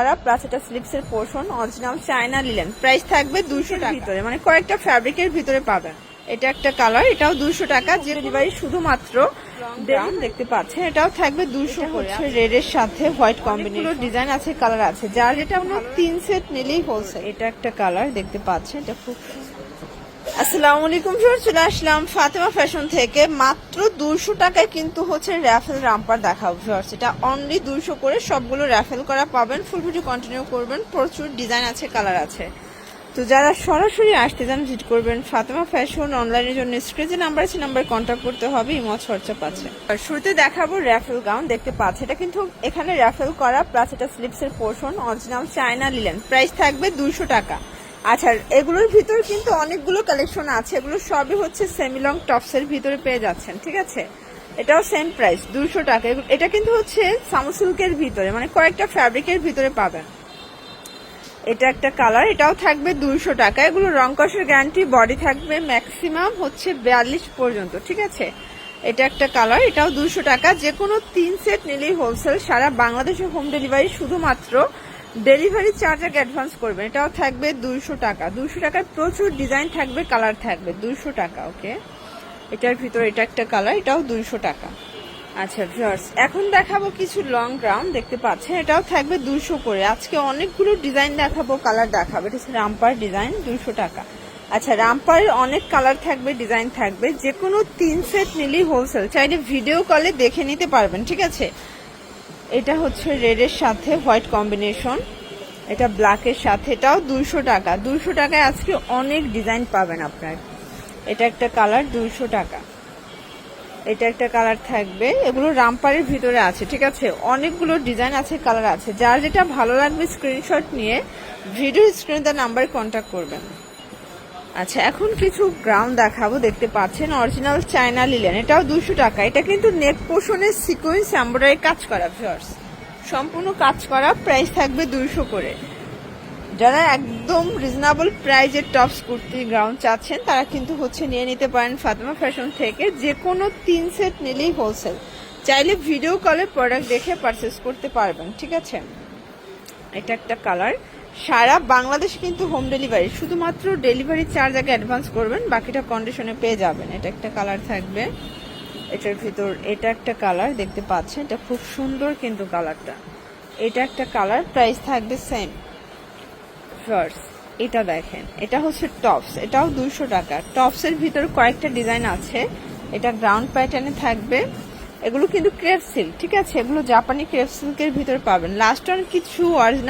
করা প্লাস এটা portion original China linen price থাকবে দুশো টাকার ভিতরে মানে কয়েকটা ফ্যাব্রিকের ভিতরে পাবেন। এটা একটা কালার এটাও দুশো টাকা। যে ডেলিভারি শুধুমাত্র ব্রাউন দেখতে পাচ্ছেন এটাও থাকবে দুশো হচ্ছে রেড এর সাথে হোয়াইট কম্বিনেশন ডিজাইন আছে কালার আছে। যার যেটা আমরা তিন সেট নিলেই হোলসেল এটা একটা কালার দেখতে পাচ্ছেন এটা খুব আসসালামু আলাইকুম স্যার চলে আসলাম ফাতেমা ফ্যাশন থেকে। মাত্র দুশো টাকায় কিন্তু হচ্ছে র্যাফেল রাম্পার দেখাবো ভিউয়ার্স। এটা অনলি দুশো করে সবগুলো র্যাফেল করা পাবেন। ফুল ভিডিও কন্টিনিউ করবেন। প্রচুর ডিজাইন আছে কালার আছে। তো যারা সরাসরি আসতে চান ভিজিট করবেন ফাতেমা ফ্যাশন অনলাইনের জন্য। স্ক্রিনে নাম্বার আছে নাম্বার কন্ট্যাক্ট করতে হবে, ইমো খরচা পাচ্ছে আর শুরুতে দেখাবো র্যাফেল গাউন দেখতে পাচ্ছে এটা কিন্তু এখানে র্যাফেল করা প্লাস এটা স্লিপস এর portion original China linen price থাকবে দুশো টাকা। আচ্ছা এগুলোর ভিতর কিন্তু অনেকগুলো কালেকশন আছে। এগুলো সবই হচ্ছে সেমিলং টপস এর ভিতরে পেয়ে যাচ্ছেন, ঠিক আছে? এটাও সেম প্রাইস দুশো টাকা। এটা কিন্তু হচ্ছে সামসিল্কের ভিতরে মানে কয়েকটা ফ্যাব্রিকের ভিতরে পাবেন। এটা একটা কালার এটাও থাকবে দুইশো টাকা। এগুলো রং কষের গ্যারান্টি বডি থাকবে ম্যাক্সিমাম হচ্ছে বিয়াল্লিশ পর্যন্ত, ঠিক আছে? এটা একটা কালার এটাও দুইশো টাকা। যে কোনো তিন সেট নিলেই হোলসেল সারা বাংলাদেশে হোম ডেলিভারি শুধুমাত্র ডেলিভারি চার্জ আগে অ্যাডভান্স করবেন। এটাও থাকবে দুইশো টাকা। দুইশো টাকার প্রচুর ডিজাইন থাকবে, কালার থাকবে। দুইশো টাকা, ওকে? এটার ভিতরে এটা একটা কালার, এটাও দুইশো টাকা। আচ্ছা ভিউয়ার্স, এখন দেখাবো কিছু লং গ্রাউন্ড দেখতে পাচ্ছেন? এটাও থাকবে দুশো করে। আজকে অনেকগুলো ডিজাইন দেখাবো, কালার দেখাবো। এটা হচ্ছে রামপার ডিজাইন দুশো টাকা। আচ্ছা রামপারের অনেক কালার থাকবে, ডিজাইন থাকবে। যে কোনো তিন সেট নিলেই হোলসেল চাইলে ভিডিও কলে দেখে নিতে পারবেন, ঠিক আছে? এটা হচ্ছে রেডের সাথে হোয়াইট কম্বিনেশন এটা ব্ল্যাকের সাথে। এটাও দুইশো টাকা। দুইশো টাকায় আজকে অনেক ডিজাইন পাবেন আপনার। এটা একটা কালার দুইশো টাকা। এটা একটা কালার থাকবে। এগুলো রামপারের ভিতরে আছে, ঠিক আছে? অনেকগুলো ডিজাইন আছে কালার আছে। যার যেটা ভালো লাগবে স্ক্রিনশট নিয়ে ভিডিও স্ক্রিনে তার নাম্বারে কন্ট্যাক্ট করবেন। আচ্ছা এখন কিছু গ্রাউন্ড দেখাবো, দেখতে পাচ্ছেন অরিজিনাল চায়না লিলেন এটাও দুশো টাকা। এটা কিন্তু নেক পোষণের সিকোয়েন্স এম্ব্রয়ডারি কাজ করা ভিউয়ার্স সম্পূর্ণ কাজ করা প্রাইস থাকবে দুইশো করে। যারা একদম রিজনেবল প্রাইজের টপস কুর্তি গ্রাউন্ড চাচ্ছেন, তারা কিন্তু হচ্ছে নিয়ে নিতে পারেন ফাতেমা ফ্যাশন থেকে। যে কোনো তিন সেট নিলেই হোলসেল চাইলে ভিডিও কলে প্রোডাক্ট দেখে পারচেস করতে পারবেন, ঠিক আছে? এটা একটা কালার সারা বাংলাদেশ কিন্তু হোম ডেলিভারি শুধুমাত্র ডেলিভারি চার্জ আগে অ্যাডভান্স করবেন, বাকিটা কন্ডিশনে পেয়ে যাবেন। এটা একটা কালার থাকবে। এটার ভিতর, এটা একটা কালার দেখতে পাচ্ছেন? এটা খুব সুন্দর কিন্তু কালারটা এটা একটা কালার প্রাইস থাকবে সেম ফার্স্ট এটা দেখেন। এটা হচ্ছে টপস এটাও দুইশো টাকা। টপসের ভিতর কয়েকটা ডিজাইন আছে। এটা গ্রাউন্ড প্যাটার্নে থাকবে। এগুলো কিন্তু ক্রেপ সিল্ক ঠিক আছে? এগুলো জাপানি ক্রেপ সিল্কের ভিতরে পাবেন। লাস্ট অন কিছু অরিজিনাল